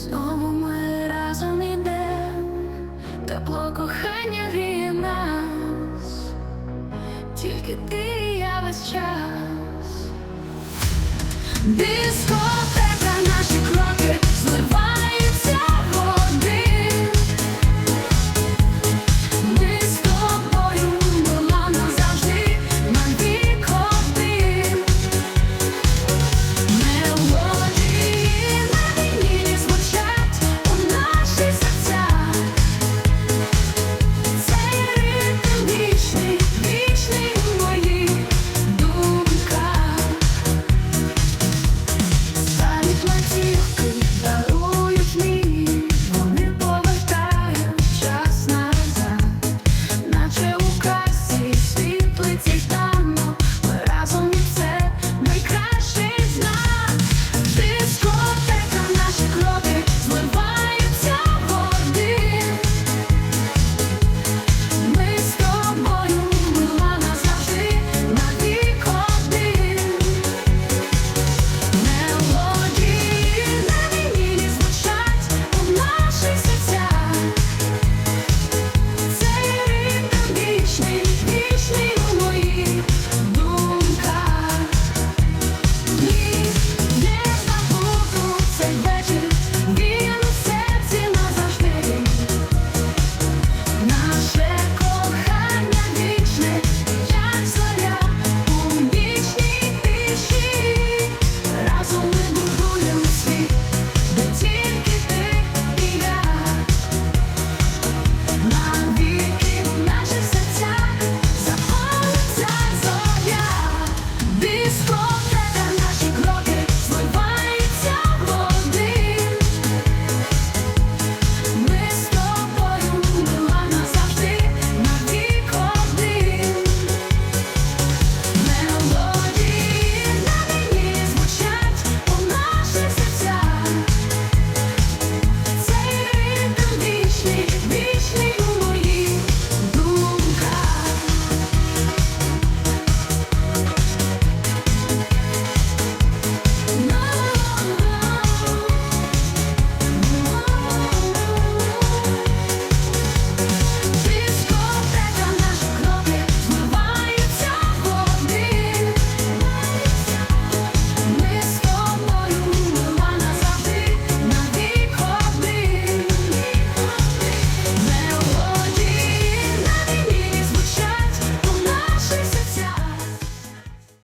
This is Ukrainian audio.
Знову ми разом ідем, тепло кохання гріє нас, тільки ти і я весь час. Диско